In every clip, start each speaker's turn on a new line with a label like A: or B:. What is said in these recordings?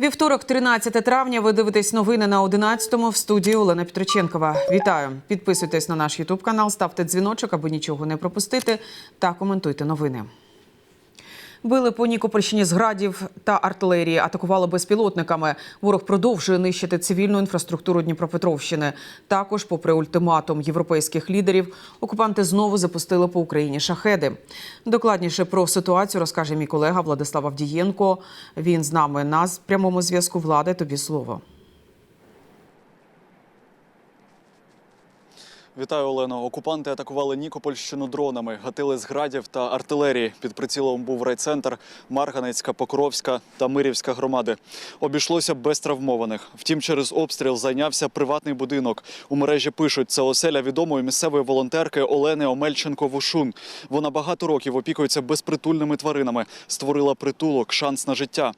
A: Вівторок, 13 травня. Ви дивитесь новини на 11-му в студії Олена Петриченкова. Вітаю! Підписуйтесь на наш Ютуб канал, ставте дзвіночок, аби нічого не пропустити, та коментуйте новини. Били по Нікопольщині з градів та артилерії, атакували безпілотниками. Ворог продовжує нищити цивільну інфраструктуру Дніпропетровщини. Також, попри ультиматум європейських лідерів, окупанти знову запустили по Україні шахеди. Докладніше про ситуацію розкаже мій колега Владислав Авдієнко. Він з нами на прямому зв'язку. Влади, тобі слово.
B: Вітаю, Олено. Окупанти атакували Нікопольщину дронами, гатили з градів та артилерії. Під прицілом був райцентр, Марганецька, Покровська та Мирівська громади. Обійшлося без травмованих. Втім, через обстріл зайнявся приватний будинок. У мережі пишуть, це оселя відомої місцевої волонтерки Олени Омельченко-Вушун. Вона багато років опікується безпритульними тваринами, створила притулок, шанс на життя.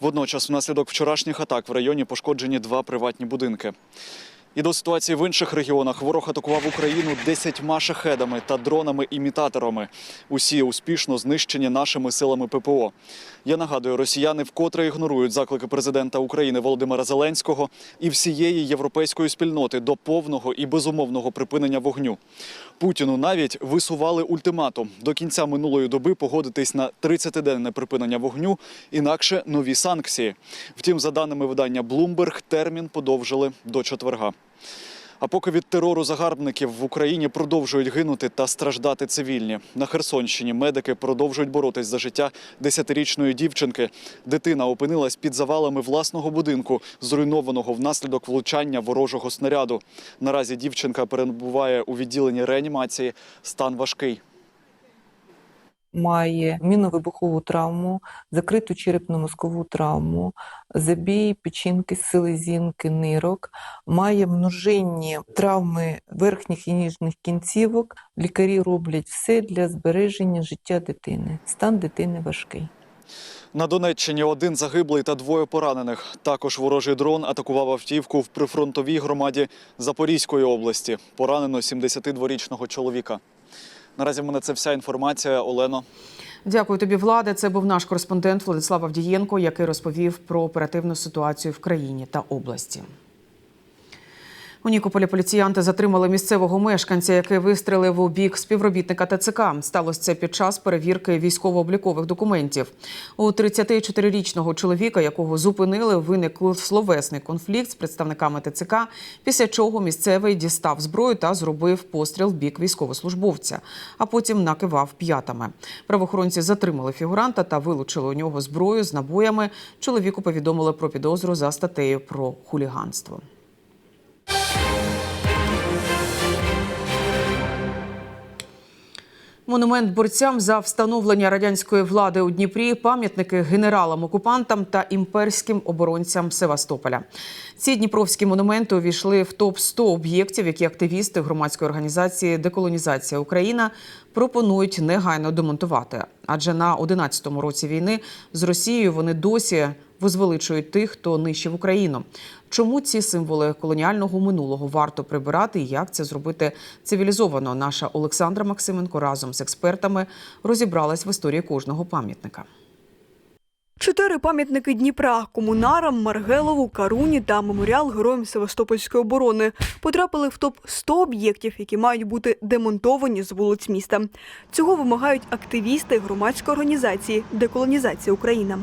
B: Водночас, внаслідок вчорашніх атак в районі пошкоджені два приватні будинки. І до ситуації в інших регіонах ворог атакував Україну десятьма шахедами та дронами-імітаторами. Усі успішно знищені нашими силами ППО. Я нагадую, росіяни вкотре ігнорують заклики президента України Володимира Зеленського і всієї європейської спільноти до повного і безумовного припинення вогню. Путіну навіть висували ультиматум до кінця минулої доби погодитись на 30-денне припинення вогню, інакше нові санкції. Втім, за даними видання Bloomberg, термін подовжили до четверга. А поки від терору загарбників в Україні продовжують гинути та страждати цивільні. На Херсонщині медики продовжують боротись за життя десятирічної дівчинки. Дитина опинилась під завалами власного будинку, зруйнованого внаслідок влучання ворожого снаряду. Наразі дівчинка перебуває у відділенні реанімації. Стан важкий.
C: Має міновибухову травму, закриту черепно-мозкову травму, забій печінки, селезінки, нирок, має множинні травми верхніх і ніжних кінцівок. Лікарі роблять все для збереження життя дитини. Стан дитини важкий.
B: На Донеччині один загиблий та двоє поранених. Також ворожий дрон атакував автівку в прифронтовій громаді Запорізької області. Поранено 72-річного чоловіка. Наразі в мене це вся інформація. Олено.
A: Дякую тобі, Влади. Це був наш кореспондент Владислав Авдієнко, який розповів про оперативну ситуацію в країні та області. У Нікополі поліціянти затримали місцевого мешканця, який вистрелив у бік співробітника ТЦК. Сталося це під час перевірки військово-облікових документів. У 34-річного чоловіка, якого зупинили, виник словесний конфлікт з представниками ТЦК, після чого місцевий дістав зброю та зробив постріл в бік військовослужбовця, а потім накивав п'ятами. Правоохоронці затримали фігуранта та вилучили у нього зброю з набоями. Чоловіку повідомили про підозру за статтею про хуліганство. Монумент борцям за встановлення радянської влади у Дніпрі, пам'ятники генералам-окупантам та імперським оборонцям Севастополя. Ці дніпровські монументи увійшли в топ 100 об'єктів, які активісти громадської організації Деколонізація Україна пропонують негайно демонтувати. Адже на 11-му році війни з Росією вони досі возвеличують тих, хто нищив Україну. Чому ці символи колоніального минулого варто прибирати і як це зробити цивілізовано? Наша Олександра Максименко разом з експертами розібралась в історії кожного пам'ятника.
D: Чотири пам'ятники Дніпра комунарам, Маргелову, Каруні та меморіал героям Севастопольської оборони потрапили в топ 100 об'єктів, які мають бути демонтовані з вулиць міста. Цього вимагають активісти громадської організації Деколонізація Україна.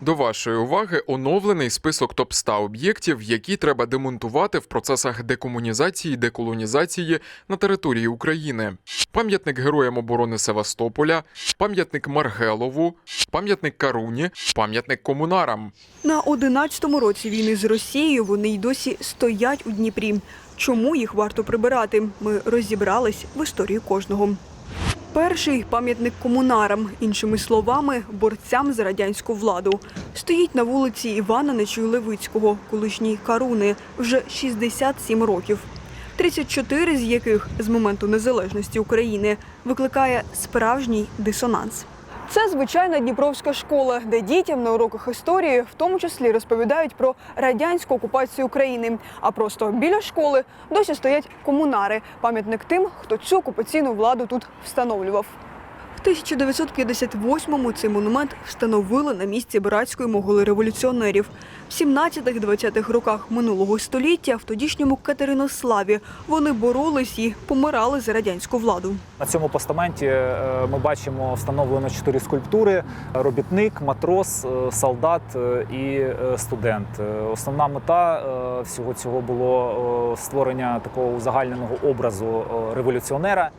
E: До вашої уваги оновлений список топ 100 об'єктів, які треба демонтувати в процесах декомунізації деколонізації на території України. Пам'ятник героям оборони Севастополя, пам'ятник Маргелову, пам'ятник Каруні, пам'ятник комунарам.
D: На 11-му році війни з Росією вони й досі стоять у Дніпрі. Чому їх варто прибирати? Ми розібрались в історії кожного. Перший пам'ятник комунарам, іншими словами, борцям за радянську владу. Стоїть на вулиці Івана Нечуй-Левицького, колишній Каруни, вже 67 років. 34 з яких з моменту незалежності України викликає справжній дисонанс. Це звичайна Дніпровська школа, де дітям на уроках історії в тому числі розповідають про радянську окупацію України. А просто біля школи досі стоять комунари, пам'ятник тим, хто цю окупаційну владу тут встановлював. В 1958-му цей монумент встановили на місці братської могили революціонерів. В 17-20-х роках минулого століття в тодішньому Катеринославі вони боролись і помирали за радянську владу.
F: На цьому постаменті е, ми бачимо встановлено чотири скульптури: робітник, матрос, е, солдат е, і студент. Основна мета всього цього було створення такого узагальненого образу революціонера.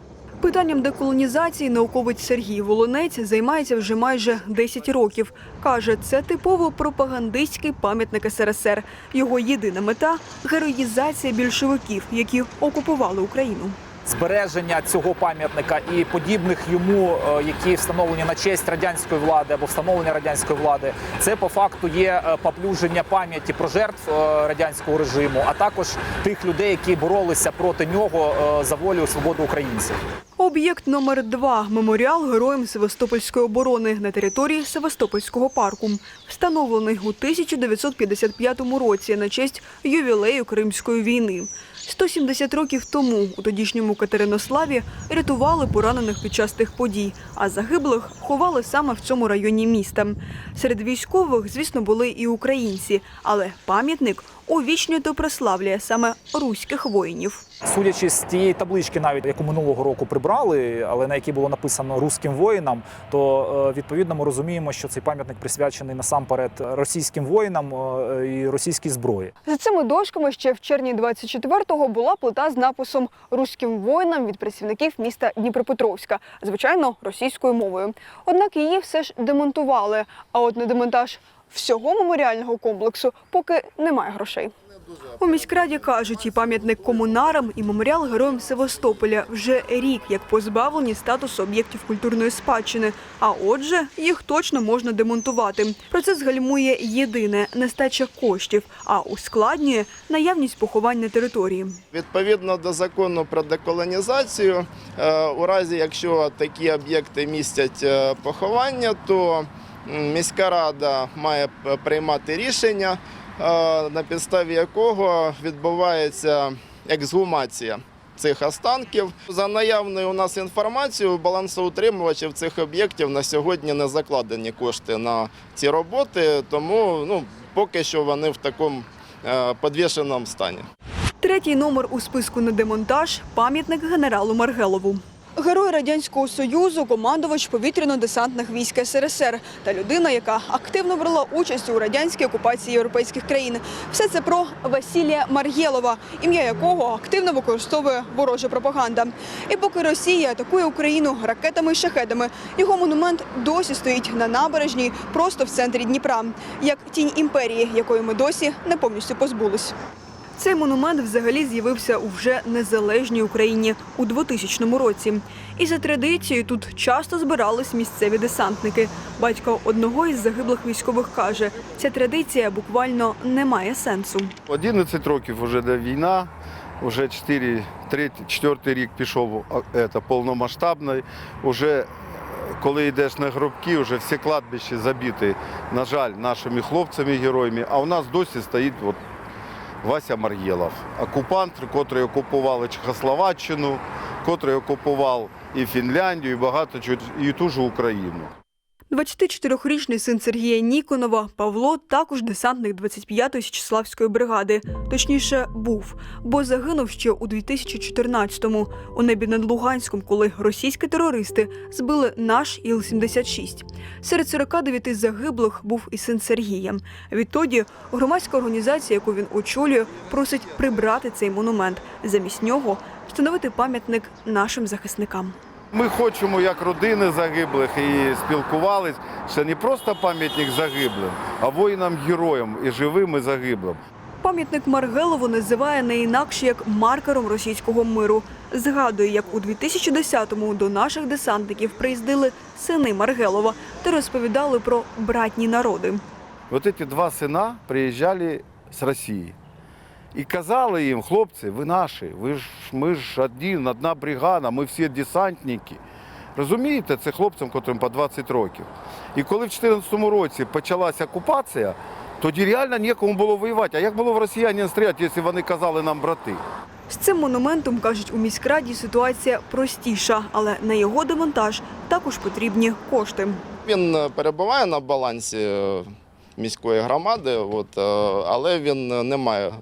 D: Питанням деколонізації науковець Сергій Волонець займається вже майже 10 років. Каже, це типово пропагандистський пам'ятник СРСР. Його єдина мета героїзація більшовиків, які окупували Україну.
F: Збереження цього пам'ятника і подібних йому, е, які встановлені на честь радянської влади або встановлення радянської влади, це по факту є е, поплюження пам'яті про жертв е, радянського режиму, а також тих людей, які боролися проти нього за волю свободу українців.
D: Об'єкт номер два меморіал героям Севастопольської оборони на території Севастопольського парку, встановлений у 1955 році на честь ювілею Кримської війни. 170 років тому у тодішньому Катеринославі рятували поранених під час тих подій, а загиблих ховали саме в цьому районі міста. Серед військових, звісно, були і українці, але пам'ятник увічнює та прославлює саме руських воїнів.
F: Судячи з тієї таблички, навіть яку минулого року прибрали, але на якій було написано руським воїнам, то е, відповідно ми розуміємо, що цей пам'ятник присвячений насамперед російським воїнам е, і російській зброї.
D: За цими дошками ще в червні 24-го була плита з написом руським воїнам від працівників міста Дніпропетровська, звичайно, російською мовою. Однак її все ж демонтували. А от на демонтаж всього меморіального комплексу поки немає грошей. У міськраді кажуть, і пам'ятник комунарам, і меморіал героям Севастополя вже рік як позбавлені статусу об'єктів культурної спадщини. А отже, їх точно можна демонтувати. Процес гальмує єдине нестача коштів, а ускладнює наявність поховань на території.
G: Відповідно до закону про деколонізацію, е, у разі якщо такі об'єкти містять е, поховання, то міська рада має приймати рішення, е, на підставі якого відбувається ексгумація. Цих останків за наявною у нас інформацією, балансоутримувачів цих об'єктів на сьогодні не закладені кошти на ці роботи, тому ну поки що вони в такому е, підвішеному стані.
D: Третій номер у списку на демонтаж пам'ятник генералу Маргелову. Герой радянського союзу, командувач повітряно-десантних військ СРСР та людина, яка активно брала участь у радянській окупації європейських країн. Все це про Василія Мар'єлова, ім'я якого активно використовує ворожа пропаганда. І поки Росія атакує Україну ракетами і шахедами, його монумент досі стоїть на набережній, просто в центрі Дніпра, як тінь імперії, якої ми досі не повністю позбулись. Цей монумент взагалі з'явився у вже незалежній Україні у 2000 році. І за традицією тут часто збирались місцеві десантники. Батько одного із загиблих військових каже, ця традиція буквально не має сенсу.
H: 11 років вже де війна, вже 4, 3, 4 рік пішов это, повномасштабний. Уже е, коли йдеш на гробки, вже всі кладбища забиті, на жаль, нашими хлопцями, героями, а у нас досі стоїть от Вася Мар'єлов, окупант, який окупував Чехословаччину, який окупував і Фінляндію, і багато і ту ж Україну.
D: 24-річний син Сергія Ніконова Павло також десантник 25-ї Січеславської бригади. Точніше, був, бо загинув ще у 2014-му у небі над Луганськом, коли російські терористи збили наш Іл-76. Серед 49 загиблих був і син Сергія. Відтоді громадська організація, яку він очолює, просить прибрати цей монумент. Замість нього встановити пам'ятник нашим захисникам.
H: Ми хочемо, як родини загиблих, і спілкувались, що не просто пам'ятник загиблим, а воїнам-героям і живим, і загиблим.
D: Пам'ятник Маргелову називає не інакше як маркером російського миру. Згадує, як у 2010-му до наших десантників приїздили сини Маргелова та розповідали про братні народи.
H: Вот эти два сина приїжджали з Росії. І казали їм, хлопці, ви наші, ви ж ми ж один, одна бригада, ми всі десантники. Розумієте, це хлопцям, котрим по 20 років. І коли в 2014 році почалася окупація, тоді реально нікому було воювати. А як було в росіян стріляти, якщо вони казали нам брати?
D: З цим монументом, кажуть у міськраді, ситуація простіша, але на його демонтаж також потрібні кошти.
G: Він перебуває на балансі міської громади, от, е, але він не має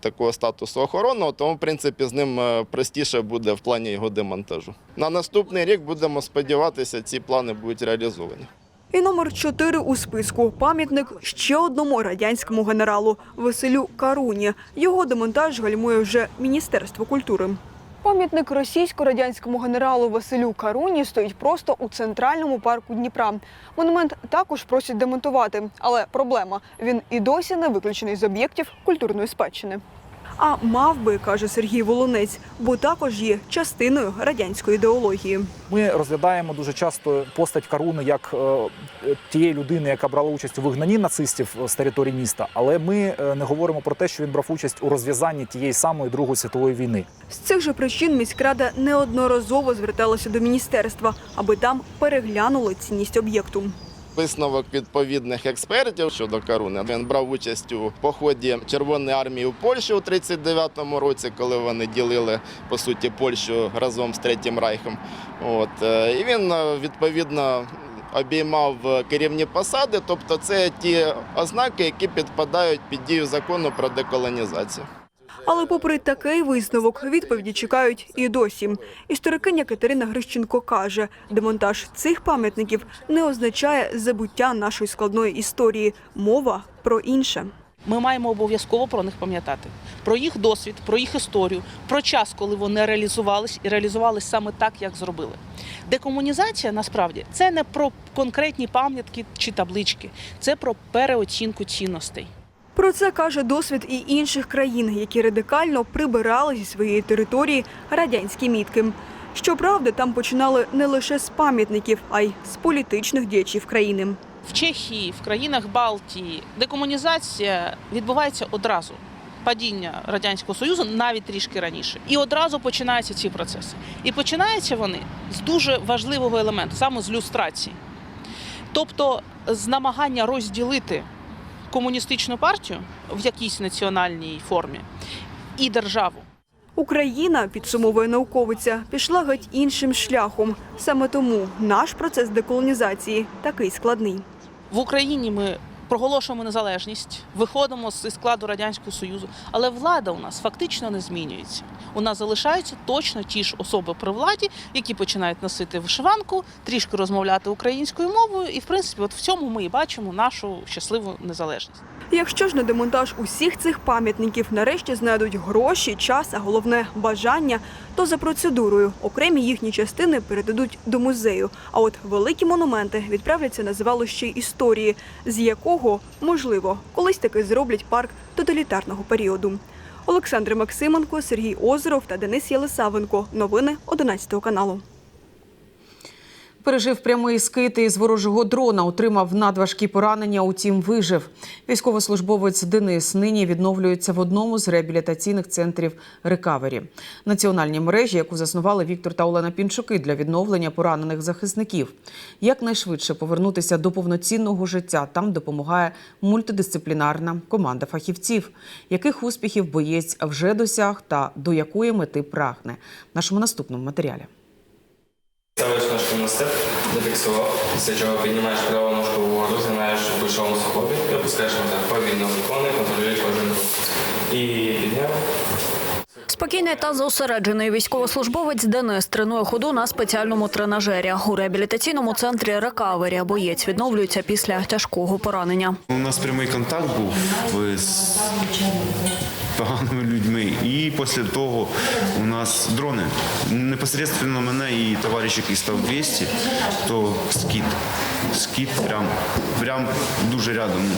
G: такого статусу охоронного, тому в принципі з ним е, простіше буде в плані його демонтажу. На наступний рік будемо сподіватися, ці плани будуть реалізовані.
D: І номер 4 у списку пам'ятник ще одному радянському генералу Василю Каруні. Його демонтаж гальмує вже Міністерство культури. Пам'ятник російсько-радянському генералу Василю Каруні стоїть просто у центральному парку Дніпра. Монумент також просять демонтувати, але проблема він і досі не виключений з об'єктів культурної спадщини. А мав би, каже Сергій Волонець, бо також є частиною радянської ідеології.
F: Ми розглядаємо дуже часто постать Каруни як е, тієї людини, яка брала участь у вигнанні нацистів з території міста. Але ми е, не говоримо про те, що він брав участь у розв'язанні тієї самої Другої світової війни.
D: З цих же причин міськрада неодноразово зверталася до міністерства, аби там переглянули цінність об'єкту.
G: Висновок відповідних експертів щодо Каруни. Він брав участь у поході Червоної армії у Польщу у 39-му році, коли вони ділили по суті Польщу разом з Третім Райхом. От е, і він е, відповідно обіймав е, керівні посади, тобто це ті ознаки, які підпадають під дію закону про деколонізацію.
D: Але попри такий висновок, відповіді чекають і досі. Історикиня Катерина Грищенко каже, демонтаж цих пам'ятників не означає забуття нашої складної історії. Мова про інше.
I: Ми маємо обов'язково про них пам'ятати, про їх досвід, про їх історію, про час, коли вони реалізувались і реалізувались саме так, як зробили. Декомунізація насправді це не про конкретні пам'ятки чи таблички, це про переоцінку цінностей.
D: Про це каже досвід і інших країн, які радикально прибирали зі своєї території радянські мітки. Щоправда, там починали не лише з пам'ятників, а й з політичних діячів країни.
I: В Чехії, в країнах Балтії декомунізація відбувається одразу. Падіння радянського союзу навіть трішки раніше, і одразу починаються ці процеси. І починаються вони з дуже важливого елементу, саме з люстрації, тобто з намагання розділити комуністичну партію в якійсь національній формі і державу.
D: Україна, підсумовує науковиця, пішла геть іншим шляхом. Саме тому наш процес деколонізації такий складний.
I: В Україні ми проголошуємо незалежність, виходимо зі складу радянського союзу, але влада у нас фактично не змінюється. У нас залишаються точно ті ж особи при владі, які починають носити вишиванку, трішки розмовляти українською мовою, і в принципі, от в цьому ми і бачимо нашу щасливу незалежність.
D: Якщо ж на демонтаж усіх цих пам'ятників нарешті знайдуть гроші, час, а головне бажання, то за процедурою окремі їхні частини передадуть до музею. А от великі монументи відправляться на звалище історії, з якого можливо колись таки зроблять парк тоталітарного періоду. Олександр Максименко, Сергій Озеров та Денис Єлисавенко. Новини 11 каналу.
A: Пережив прямий скид із ворожого дрона, отримав надважкі поранення, утім вижив. Військовослужбовець Денис нині відновлюється в одному з реабілітаційних центрів рекавері. Національній мережі, яку заснували Віктор та Олена Пінчуки для відновлення поранених захисників. Якнайшвидше повернутися до повноцінного життя там допомагає мультидисциплінарна команда фахівців, яких успіхів боєць вже досяг та до якої мети прагне. В нашому наступному матеріалі.
J: Ставиш ножку на степ, зафіксував, після чого піднімаєш праву ножку вгору, згинаєш у большому сухові і опускаєш назад. Повільно виконуй, контролюй кожен рух. І підняв.
K: Спокійний та зосереджений військовослужбовець Денис тренує ходу на спеціальному тренажері. У реабілітаційному центрі «Рекавері» боєць відновлюється після тяжкого поранення.
L: У нас прямий контакт був з поганими людьми. І після того у нас дрони. Непосередньо мене і товариш, який став 200, то скіт. Скіт прям, прям дуже рядом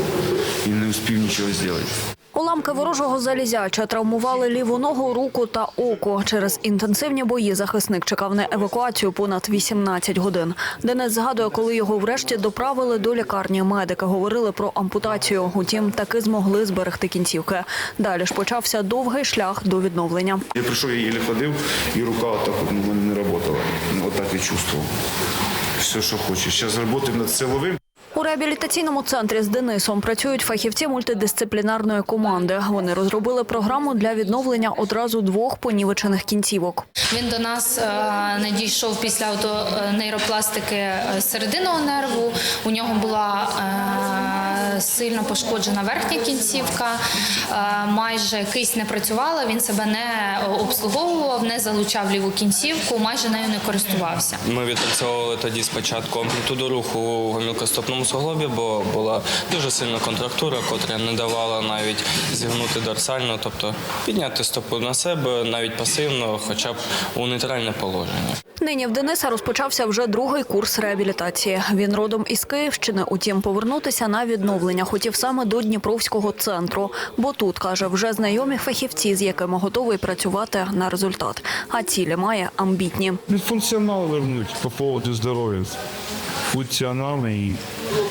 L: і не успів нічого зробити.
K: Уламки ворожого залізяча травмували ліву ногу, руку та око. Через інтенсивні бої захисник чекав на евакуацію понад 18 годин. Денис згадує, коли його врешті доправили до лікарні. Медики говорили про ампутацію. Утім, таки змогли зберегти кінцівки. Далі ж почався довгий шлях до відновлення.
L: Я прийшов, їлі ходив, і рука отак не працювала. Отак і чувствував. Все, що хочеш. Зараз працюємо над силовим.
K: У реабілітаційному центрі з Денисом працюють фахівці мультидисциплінарної команди. Вони розробили програму для відновлення одразу двох понівечених кінцівок.
M: Він до нас е, надійшов після е, нейропластики е, серединного нерву. У нього була сильно пошкоджена верхня кінцівка, е, майже кисть не працювала, він себе не обслуговував, не залучав ліву кінцівку, майже нею не користувався.
J: Ми відпрацьовували тоді спочатку амплітуду руху у гомілкостопному суглобі, бо була дуже сильна контрактура, котра не давала навіть зігнути дорсально, тобто підняти стопу на себе навіть пасивно, хоча б у нейтральне положення.
K: Нині в Дениса розпочався вже другий курс реабілітації. Він родом із Київщини, утім, повернутися на відновлення хотів саме до Дніпровського центру. Бо тут, каже, вже знайомі фахівці, з якими готовий працювати на результат. А цілі має амбітні.
N: Функціонал вернуть по поводу здоров'я. Функціональний,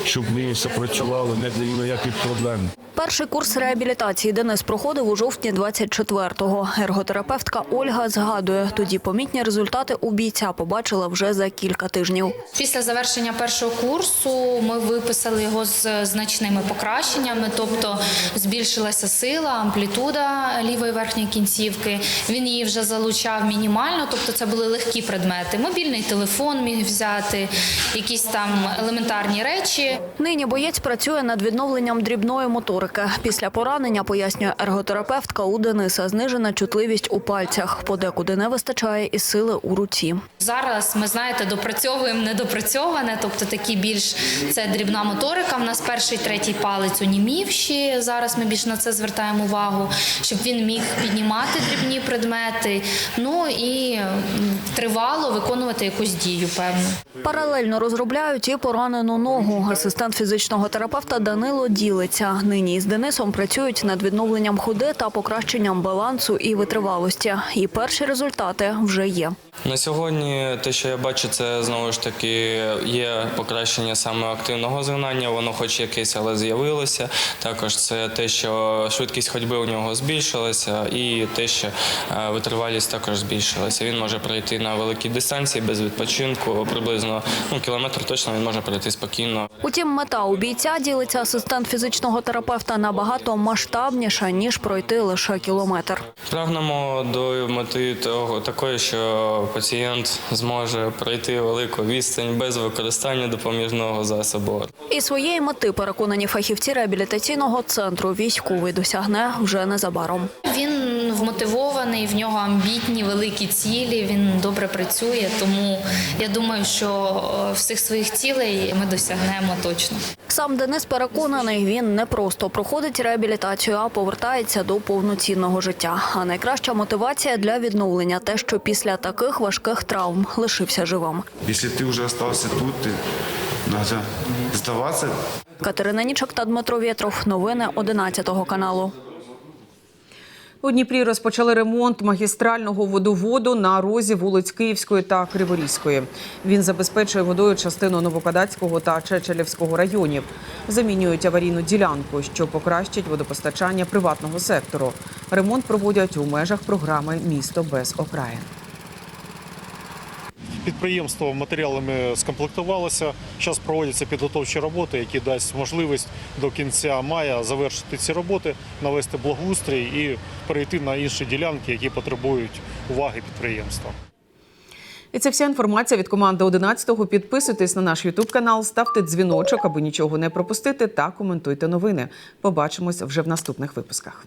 N: щоб ми все працювали, не було ніяких проблем.
K: Перший курс реабілітації Денис проходив у жовтні 24-го. Ерготерапевтка Ольга згадує, тоді помітні результати у бійця побачила вже за кілька тижнів.
M: Після завершення першого курсу ми виписали його з значними покращеннями, тобто збільшилася сила, амплітуда лівої верхньої кінцівки. Він її вже залучав мінімально, тобто це були легкі предмети. Мобільний телефон міг взяти, якісь там елементарні речі.
K: Нині боєць працює над відновленням дрібної моторики. Після поранення, пояснює ерготерапевтка, у Дениса знижена чутливість у пальцях. Подекуди не вистачає і сили у руці.
M: Зараз ми знаєте, допрацьовуємо недопрацьоване, тобто такі більш це дрібна моторика. В нас перший, третій палець унімівші. Зараз ми більш на це звертаємо увагу, щоб він міг піднімати дрібні предмети. Ну і тривало виконувати якусь дію, певно.
K: Паралельно розробляють і поранену ногу. Асистент фізичного терапевта Данило ділиться. Нині із Денисом працюють над відновленням ходи та покращенням балансу і витривалості. І перші результати вже є.
J: На сьогодні те, що я бачу, це знову ж таки є покращення саме активного згинання, воно хоч якесь, але з'явилося. Також це те, що швидкість ходьби у нього збільшилася, і те, що е, витривалість також збільшилася. Він може пройти на великій дистанції без відпочинку, приблизно ну, кілометр точно він може пройти спокійно.
K: Утім, мета у бійця ділиться асистент фізичного терапевта набагато масштабніша ніж пройти лише кілометр.
J: Прагнемо до мети того такої, що пацієнт зможе пройти велику відстань без використання допоміжного засобу.
K: І своєї мети переконані фахівці реабілітаційного центру військовий досягне вже незабаром.
M: Він вмотивований, в нього амбітні великі цілі. Він добре працює, тому я думаю, що е, всіх своїх цілей ми досягнемо точно.
K: Сам Денис переконаний, він не просто проходить реабілітацію, а повертається до повноцінного життя. А найкраща мотивація для відновлення те, що після таких важких травм лишився живим.
L: Якщо ти вже залишився тут, ти треба здаватися.
K: Катерина Нічок та Дмитро Вєтров. Новини 11 каналу.
A: У Дніпрі розпочали ремонт магістрального водоводу на розі вулиць Київської та Криворізької. Він забезпечує водою частину Новокадацького та Чечелівського районів. Замінюють аварійну ділянку, що покращить водопостачання приватного сектору. Ремонт проводять у межах програми Місто без окраїн.
O: Підприємство матеріалами скомплектувалося. Зараз проводяться підготовчі роботи, які дасть можливість до кінця мая завершити ці роботи, навести благоустрій і перейти на інші ділянки, які потребують уваги підприємства.
A: І це вся інформація від команди 11-го. Підписуйтесь на наш Ютуб канал, ставте дзвіночок, аби нічого не пропустити, та коментуйте новини. Побачимось вже в наступних випусках.